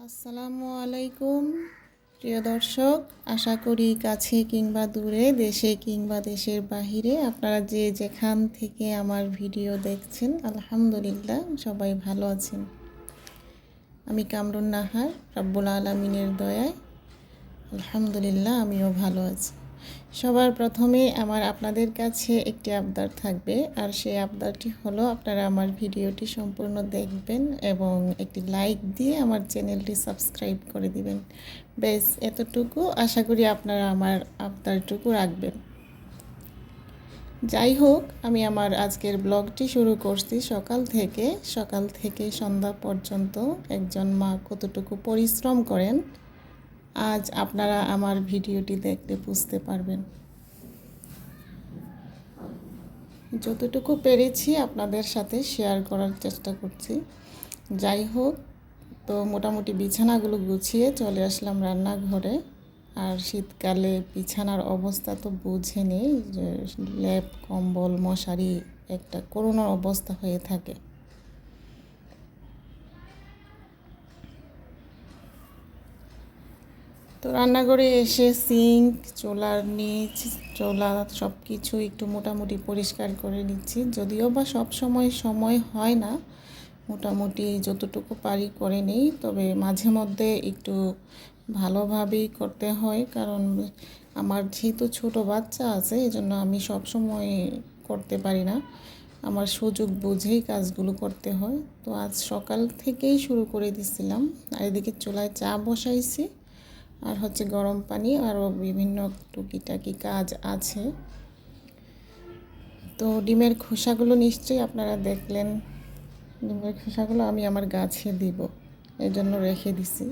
আসসালামু আলাইকুম, প্রিয় দর্শক। আশা করি কাছে কিংবা দূরে, দেশে কিংবা দেশের বাহিরে আপনারা যে যেখান থেকে আমার ভিডিও দেখছেন, আলহামদুলিল্লাহ সবাই ভালো আছেন। আমি কামরুন নাহার, রাব্বুল আলমিনের দয়ায়, আলহামদুলিল্লাহ আমিও ভালো আছি। সবার প্রথমে আমার আপনাদের কাছে একটি আবদার থাকবে, আর সেই আবদারটি হলো আপনারা আমার ভিডিওটি সম্পূর্ণ দেখবেন এবং একটি লাইক দিয়ে আমার চ্যানেলটি সাবস্ক্রাইব করে দিবেন। বেশ এতটুকু। আশা করি আপনারা আমার আবদারটুকু রাখবেন। যাই হোক, আমি আমার আজকের ব্লগটি শুরু করছি সকাল থেকে। সকাল থেকে সন্ধ্যা পর্যন্ত একজন মা কতটুকু পরিশ্রম করেন আজ আপনারা আমার ভিডিওটি দেখলে বুঝতে পারবেন। যতটুকু পেরেছি আপনাদের সাথে শেয়ার করার চেষ্টা করছি। যাই হোক, তো মোটামুটি বিছানাগুলো গুছিয়ে চলে আসলাম রান্নাঘরে। আর শীতকালে বিছানার অবস্থা তো বুঝে নেই যে ল্যাপ কম্বল, মশারি একটা করোনার অবস্থা হয়ে থাকে। তো রান্নাঘরে এসে সিঙ্ক, চোলার নিচ, চোলা সব কিছু একটু মোটামুটি পরিষ্কার করে নিচ্ছি। যদিও বা সব সময় সময় হয় না, মোটামুটি যতটুকু পারি করে নেই, তবে মাঝে মধ্যে একটু ভালোভাবেই করতে হয়, কারণ আমার যেহেতু ছোট বাচ্চা আছে এই জন্য আমি সব সময় করতে পারি না। আমার সুযোগ বুঝেই কাজগুলো করতে হয়। তো আজ সকাল থেকেই শুরু করে দিছিলাম। আর এদিকে চুলায় চা বসাইছি। আর হচ্ছে গরম পানি আরও বিভিন্ন টুকিটাকি কাজ আছে। তো ডিমের খোসাগুলো নিশ্চয়ই আপনারা দেখলেন। ডিমের খোসাগুলো আমি আমার গাছে দিব এই জন্য রেখে দিছি।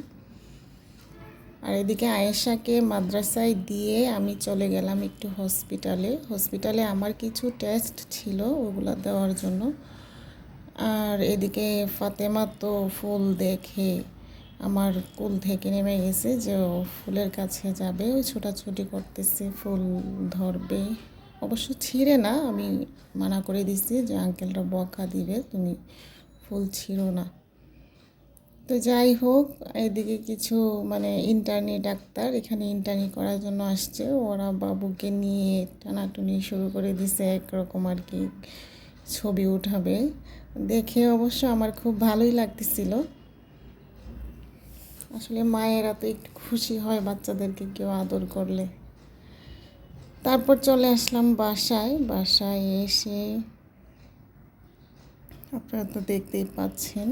আর এদিকে আয়েশাকে মাদ্রাসায় দিয়ে আমি চলে গেলাম একটু হসপিটালে। হসপিটালে আমার কিছু টেস্ট ছিল ওগুলো দেওয়ার জন্য। আর এদিকে ফাতেমা তো ফুল দেখে আমার কুল থেকে নেমে গেছে যে ও ফুলের কাছে যাবে, ওই ছোটাছুটি করতেছে, ফুল ধরবে। অবশ্য ছিঁড়ে না, আমি মানা করে দিচ্ছি যে আঙ্কেলটা বকা দিবে, তুমি ফুল ছিঁড়ো না। তো যাই হোক, এদিকে কিছু মানে ইন্টারনি ডাক্তার এখানে ইন্টারনি করার জন্য আসছে। ওরা বাবুকে নিয়ে টানাটুনি শুরু করে দিছে, একরকম আর কি ছবি উঠাবে। দেখে অবশ্য আমার খুব ভালোই লাগতেছিল। আসলে মায়েরা তো একটু খুশি হয় বাচ্চাদেরকে কেউ আদর করলে। তারপর চলে আসলাম বাসায়। বাসায় এসে আপনারা তো দেখতেই পাচ্ছেন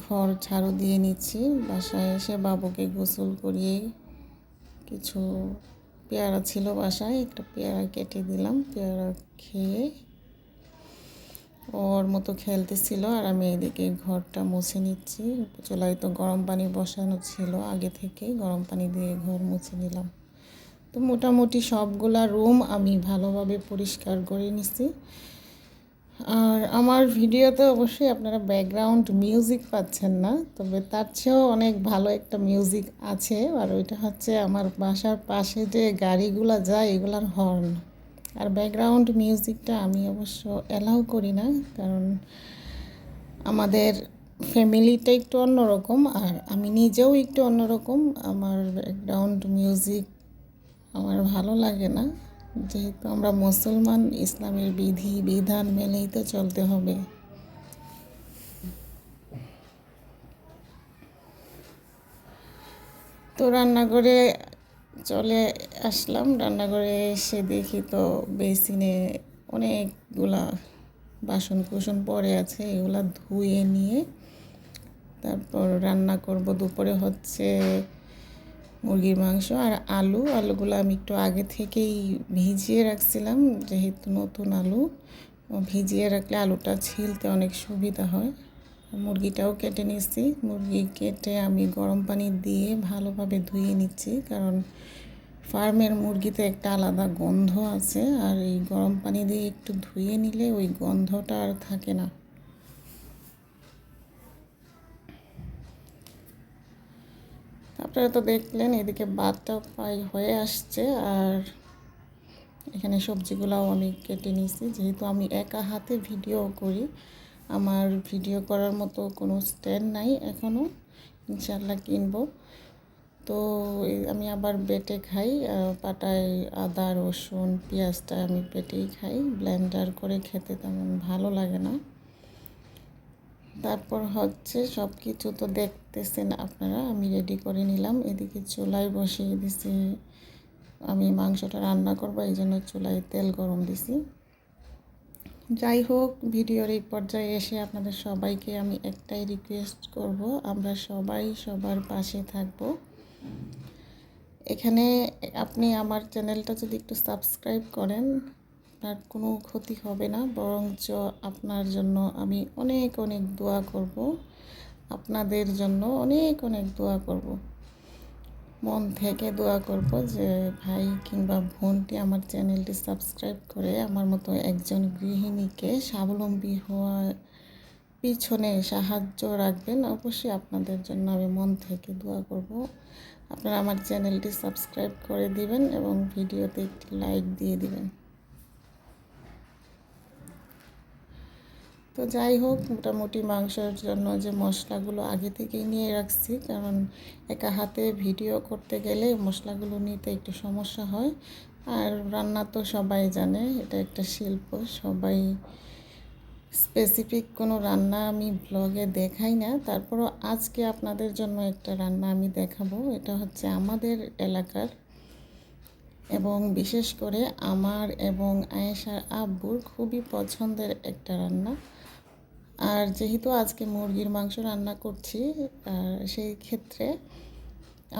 ঘর ঝাড়ু দিয়ে নিচ্ছি। বাসায় এসে বাবুকে গোসল করিয়ে কিছু পেয়ারা ছিল বাসায়, একটা পেয়ারা কেটে দিলাম। পেয়ারা খেয়ে ওর মতো খেলতেছিল আর আমি এদিকে ঘরটা মুছে নিচ্ছি। চুলায় তো গরম পানি বসানো ছিল আগে থেকে গরম পানি দিয়ে ঘর মুছে নিলাম। তো মোটামুটি সবগুলা রুম আমি ভালোভাবে পরিষ্কার করে নিচ্ছি আর আমার ভিডিওতে অবশ্যই আপনারা ব্যাকগ্রাউন্ড মিউজিক পাচ্ছেন না, তবে তার চেয়েও অনেক ভালো একটা মিউজিক আছে। আর ওইটা হচ্ছে আমার বাসার পাশে যে গাড়িগুলো যায়, এগুলার হর্ন। আর ব্যাকগ্রাউন্ড মিউজিকটা আমি অবশ্য অ্যালাউ করি না, কারণ আমাদের ফ্যামিলিটা একটু অন্যরকম আর আমি নিজেও একটু অন্যরকম। আমার ব্যাকগ্রাউন্ড মিউজিক আমার ভালো লাগে না। যেহেতু আমরা মুসলমান, ইসলামের বিধি, বিধান মেনেই তো চলতে হবে। তো রান্নাঘরে চলে আসলাম রান্নাঘরে এসে দেখি তো বেসিনে অনেকগুলা বাসন কুসন পড়ে আছে, এগুলা ধুয়ে নিয়ে তারপর রান্না করব। দুপুরে হচ্ছে মুরগির মাংস আর আলু, আলুগুলো আমি একটু আগে থেকেই ভিজিয়ে রাখছিলাম, যেহেতু নতুন আলু, ভিজিয়ে রাখলে আলুটা ছিলতে অনেক সুবিধা হয়। মুরগিটাও কেটে নিচ্ছি মুরগি কেটে আমি গরম পানি দিয়ে ভালোভাবে ধুয়ে নিচ্ছি, কারণ ফার্মের মুরগিতে একটা আলাদা গন্ধ আছে, আর এই গরম পানি দিয়ে একটু ধুয়ে নিলে ওই গন্ধটা আর থাকে না। আপনারা তো দেখলেন, এদিকে বাদটা প্রায় হয়ে আসছে, আর এখানে সবজিগুলোও আমি কেটে নিয়েছি। যেহেতু আমি একা হাতে ভিডিও করি আমার ভিডিও করার মতো কোনো স্ট্যান্ড নাই এখনও ইনশাল্লাহ কিনবো। তো আমি আবার বেটে খাই পাটায় আদা, রসুন, পেঁয়াজটা আমি বেটেই খাই। ব্লেন্ডার করে খেতে তেমন ভালো লাগে না। তারপর হচ্ছে সব কিছু তো দেখতেছেন আপনারা, আমি রেডি করে নিলাম। এদিকে চুলায় বসিয়ে দিছি। আমি মাংসটা রান্না করব এই জন্য চুলায় তেল গরম দিছি। যাই হোক, ভিডিওর এই পর্যায়ে এসে আপনাদের সবাইকে আমি একটাই রিকোয়েস্ট করব, আমরা সবাই সবার পাশে থাকব। এখানে আপনি আমার চ্যানেলটা যদি একটু সাবস্ক্রাইব করেন আপনার কোনো ক্ষতি হবে না, বরঞ্চ আপনার জন্য আমি অনেক অনেক দোয়া করব। আপনাদের জন্য অনেক অনেক দোয়া করব। মন থেকে দোয়া করব যে ভাই কিংবা বোনটি আমার চ্যানেলটি সাবস্ক্রাইব করে আমার মতো একজন গৃহিণীকে স্বাবলম্বী হওয়ার পিছনে সাহায্য রাখবেন। অবশ্যই আপনাদের জন্য আমি মন থেকে দোয়া করব। আপনারা আমার চ্যানেলটি সাবস্ক্রাইব করে দিবেন এবং ভিডিওতে একটি লাইক দিয়ে দিবেন। তো যাই হোক, মোটামুটি মাংসের জন্য যে মশলাগুলো আগে থেকেই নিয়ে রাখছি, কারণ একা হাতে ভিডিও করতে গেলে মশলাগুলো নিতে একটু সমস্যা হয়। আর রান্না তো সবাই জানে, এটা একটা শিল্প, সবাই স্পেসিফিক কোনো রান্না আমি ব্লগে দেখাই না। তারপরও আজকে আপনাদের জন্য একটা রান্না আমি দেখাবো, এটা হচ্ছে আমাদের এলাকার। এবং বিশেষ করে আমার এবং আয়েশার আব্বুর খুবই পছন্দের একটা রান্না। আর যেহেতু আজকে মুরগির মাংস রান্না করছি, আর সেই ক্ষেত্রে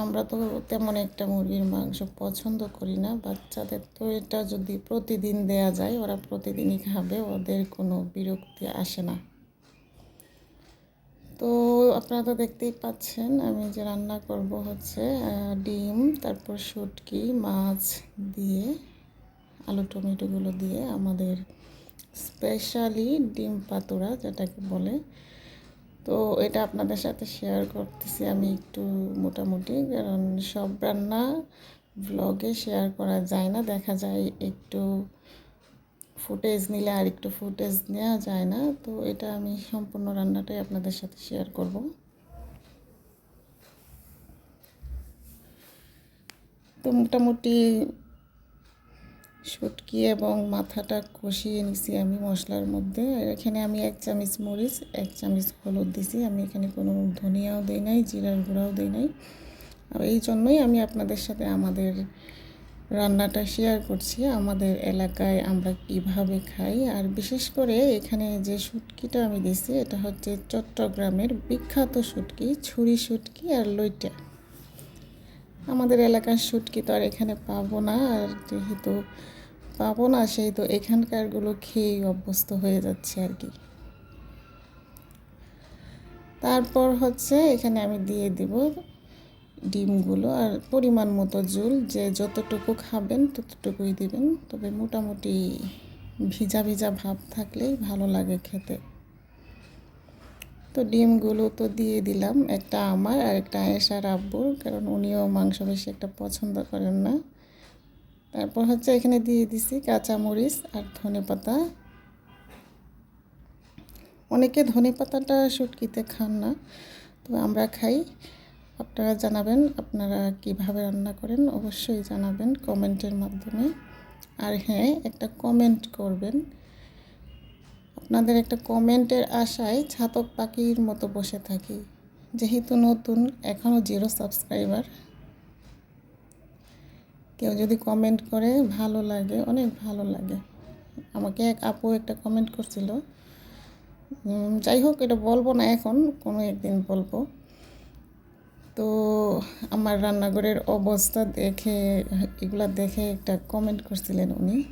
আমরা তো তেমন একটা মুরগির মাংস পছন্দ করি না। বাচ্চাদের তো এটা যদি প্রতিদিন দেয়া যায়, ওরা প্রতিদিনই খাবে, ওদের কোনো বিরক্তি আসে না। তো আপনারা তো দেখতেই পাচ্ছেন, আমি যে রান্না করব হচ্ছে ডিম, তারপর শুটকি, মাছ দিয়ে, আলু টমেটোগুলো দিয়ে আমাদের স্পেশালি ডিম পাতুরা যেটাকে বলে। তো এটা আপনাদের সাথে শেয়ার করতেছি আমি একটু মোটামুটি, কারণ সব রান্না ব্লগে শেয়ার করা যায় না। দেখা যায় একটু ফুটেজ নিলে আর একটু ফুটেজ নেওয়া যায় না। তো এটা আমি সম্পূর্ণ রান্নাটাই আপনাদের সাথে শেয়ার করব। তো মোটামুটি শুটকি এবং মাথাটা কষিয়ে নিছি আমি মশলার মধ্যে। এখানে আমি এক চামচ মরিচ, এক চামচ হলুদ দিছি। আমি এখানে কোনো ধনিয়াও দেই নাই, জিরার গুঁড়াও দেই নাই। আর এই জন্যই আমি আপনাদের সাথে আমাদের রান্নাটা শেয়ার করছি, আমাদের এলাকায় আমরা কীভাবে খাই। আর বিশেষ করে এখানে যে শুটকিটা আমি দিছি, এটা হচ্ছে চট্টগ্রামের বিখ্যাত শুটকি, ছুরি শুটকি আর লইটা। আমাদের এলাকার শুটকি তো আর এখানে পাবো না, আর যেহেতু পাবো না সেই তো এখানকারগুলো খেয়েই অভ্যস্ত হয়ে যাচ্ছে আর কি। তারপর হচ্ছে এখানে আমি দিয়ে দিব ডিমগুলো, আর পরিমাণ মতো জুল, যে যতটুকু খাবেন ততটুকুই দিবেন। তবে মোটামুটি ভিজা ভিজা ভাব থাকলেই ভালো লাগে খেতে। তো ডিমগুলো তো দিয়ে দিলাম, একটা আমার আর একটা আয়েশার আব্বুর, কারণ উনিও মাংস বেশি একটা পছন্দ করেন না। তারপর হচ্ছে এখানে দিয়ে দিছি কাঁচামরিচ আর ধনে পাতা। অনেকে ধনে পাতাটা শুটকিতে খান না, তো আমরা খাই। আপনারা জানাবেন, আপনারা কীভাবে রান্না করেন, অবশ্যই জানাবেন কমেন্টের মাধ্যমে। আর হ্যাঁ একটা কমেন্ট করবেন আপনাদের একটা কমেন্টের আশায় ছাতক পাখির মতো বসে থাকি। যেহেতু নতুন এখনও জিরো সাবস্ক্রাইবার কেউ যদি কমেন্ট করে, ভালো লাগে, অনেক ভালো লাগে। আমাকে এক আপু একটা কমেন্ট করছিল। যাই হোক, এটা বলব না এখন, কোনো একদিন বলব। তো আমার রান্নাঘরের অবস্থা দেখে, এগুলা দেখে একটা কমেন্ট করছিলেন উনি।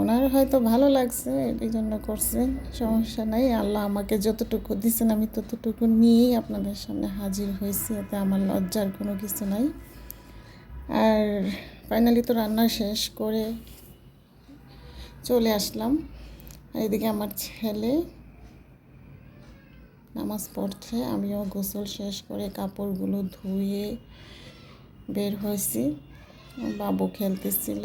ওনার হয়তো ভালো লাগছে এই জন্য করছেন সমস্যা নাই। আল্লাহ আমাকে যতটুকু দিচ্ছেন আমি ততটুকু নিয়েই আপনাদের সামনে হাজির হয়েছি, এতে আমার লজ্জার কোনো কিছু নাই। আর ফাইনালি তো রান্না শেষ করে চলে আসলাম। এদিকে আমার ছেলে নামাজ পড়ছে, আমিও গোসল শেষ করে কাপড়গুলো ধুয়ে বের হয়েছি। বাবু খেলতেছিল।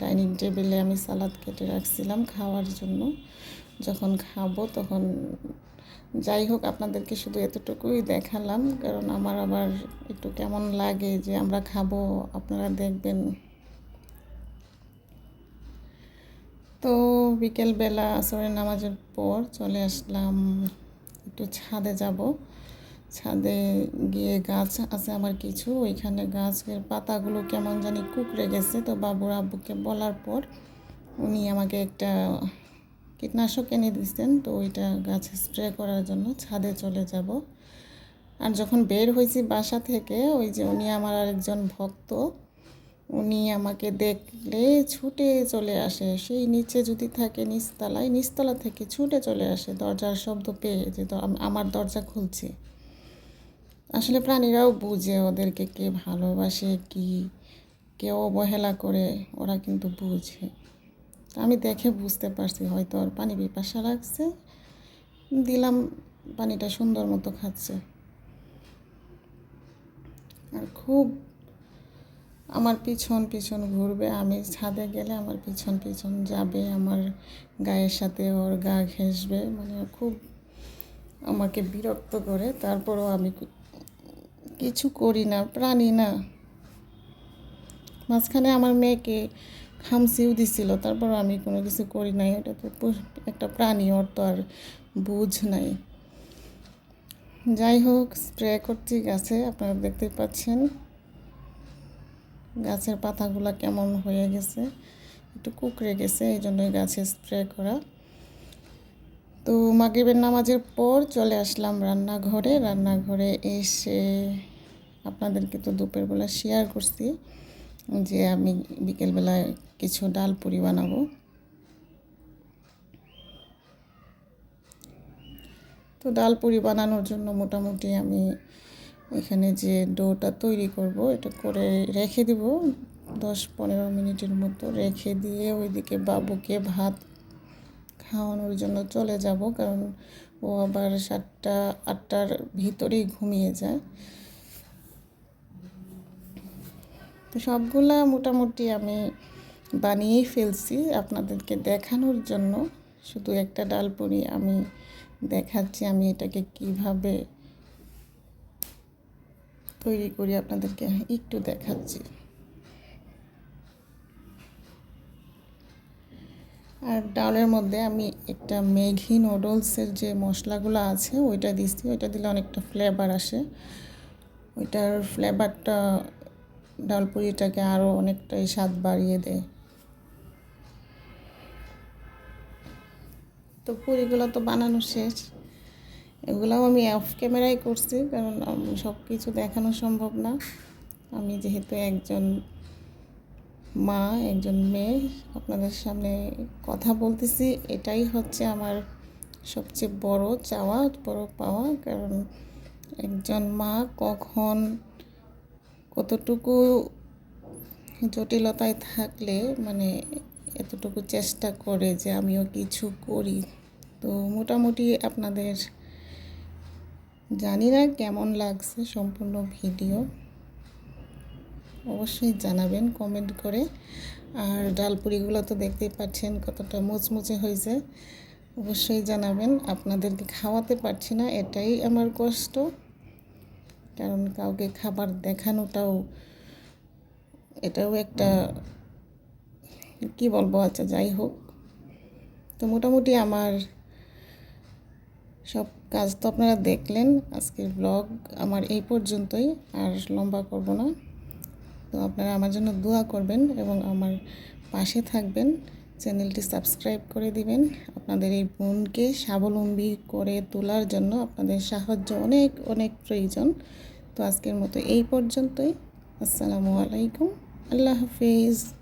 ডাইনিং টেবিলে আমি সালাদ কেটে রাখছিলাম খাওয়ার জন্য। যখন খাব তখন যাই হোক, আপনাদেরকে শুধু এতটুকুই দেখালাম, কারণ আমার আবার একটু কেমন লাগে যে আমরা খাব, আপনারা দেখবেন। তো বিকেলবেলা আসরের নামাজের পর চলে আসলাম, একটু ছাদে যাব। ছাদে গিয়ে গাছ আছে আমার কিছু। ওইখানে গাছের পাতাগুলো কেমন জানি কুকড়ে গেছে। তো বাবুর আব্বুকে বলার পর উনি আমাকে একটা কীটনাশক এনে দিচ্ছেন তো ওইটা গাছে স্প্রে করার জন্য ছাদে চলে যাব। আর যখন বের হয়েছি বাসা থেকে, ওই যে উনি আমার আরেকজন ভক্ত, উনি আমাকে দেখলে ছুটে চলে আসে। সেই নিচে যদি থাকে নিচতলায়, নিচতলা থেকে ছুটে চলে আসে। দরজার শব্দ পেয়ে যে আমার দরজা খুলছে। আসলে প্রাণীরাও বুঝে ওদেরকে কে ভালোবাসে, কি কেউ অবহেলা করে, ওরা কিন্তু বুঝে। আমি দেখে বুঝতে পারছি, হয়তো ওর পানি পিপাসা লাগছে। দিলাম, পানিটা সুন্দর মতো খাচ্ছে। আর খুব আমার পিছন পিছন ঘুরবে, আমি ছাদে গেলে আমার পিছন পিছন যাবে, আমার গায়ের সাথে ওর গা ঘেঁষবে। মানে খুব আমাকে বিরক্ত করে, তারপরও আমি কিছু করি না, প্রাণী না। মাঝখানে আমার মেয়েকে খামসিও দিছিল তারপর আমি কোনো কিছু করি নাই। ওটা তো একটা প্রাণী, ওর তো আর বুঝ নাই। যাই হোক স্প্রে করছি গাছে, আপনারা দেখতে পাচ্ছেন। গাছের পাতাগুলো কেমন হয়ে গেছে, একটু কুকড়ে গেছে এই জন্যই গাছে স্প্রে করা। তো মাগরিবের নামাজের পর চলে আসলাম রান্নাঘরে। রান্নাঘরে এসে আপনাদেরকে তো দুপুরবেলা শেয়ার করছি যে আমি বিকেলবেলায় কিছু ডাল পুরি বানাবো। তো ডাল পুরি বানানোর জন্য মোটামুটি আমি এখানে যে ডোটা তৈরি করব, এটা করে রেখে দিব। দশ পনেরো মিনিটের মতো রেখে দিয়ে ওইদিকে বাবুকে ভাত খাওয়ানোর জন্য চলে যাব, কারণ ও আবার সাতটা, আটটার ভিতরেই ঘুমিয়ে যায়। তো সবগুলা মোটামুটি আমি বানিয়েই ফেলছি আপনাদেরকে দেখানোর জন্য। শুধু একটা ডালপুরি আমি দেখাচ্ছি, আমি এটাকে কীভাবে তৈরি করি আপনাদেরকে একটু দেখাচ্ছি। আর ডালের মধ্যে আমি একটা মেঘি নুডলসের যে মশলাগুলো আছে, ওইটা দিচ্ছি। ওইটা দিলে অনেকটা ফ্লেভার আসে। ওইটার ফ্লেভারটা ডাল পুরিটাকে আরও অনেকটাই স্বাদ বাড়িয়ে দেয়। তো পুরিগুলো তো বানানো শেষ। এগুলাও আমি অফ ক্যামেরায় করছি, কারণ সব কিছু দেখানো সম্ভব না। আমি যেহেতু একজন মা, একজন মেয়ে, আপনাদের সামনে কথা বলতেছি, এটাই হচ্ছে আমার সবচেয়ে বড় চাওয়া, বড় পাওয়া। কারণ একজন মা কখন কতটুকু জটিলতায় থাকলে মানে এতটুকু চেষ্টা করে যে আমিও কিছু করি। তো মোটামুটি আপনাদের জানি না কেমন লাগছে সম্পূর্ণ ভিডিও। অবশ্যই জানাবেন কমেন্ট করে। আর ডালপুরিগুলো তো দেখতেই পাচ্ছেন কতটা মুচমুচে হয়েছে। অবশ্যই জানাবেন। আপনাদেরকে খাওয়াতে পারছি না, এটাই আমার কষ্ট। কারণ কাউকে খাবার দেখানোটাও এটাও একটা কি বলব আচ্ছা যাই হোক। তো মোটামুটি আমার সব কাজ তো আপনারা দেখলেন, আজকের ব্লগ আমার এই পর্যন্তই, আর লম্বা করব না। তো আপনারা আমার জন্য দোয়া করবেন এবং আমার পাশে থাকবেন। চ্যানেলটি সাবস্ক্রাইব করে দিবেন। আপনাদের এই বোনকে স্বাবলম্বী করে তোলার জন্য আপনাদের সাহায্য অনেক অনেক প্রয়োজন। তো আজকের মতো এই পর্যন্তই। আসসালামু আলাইকুম। আল্লাহ হাফিজ।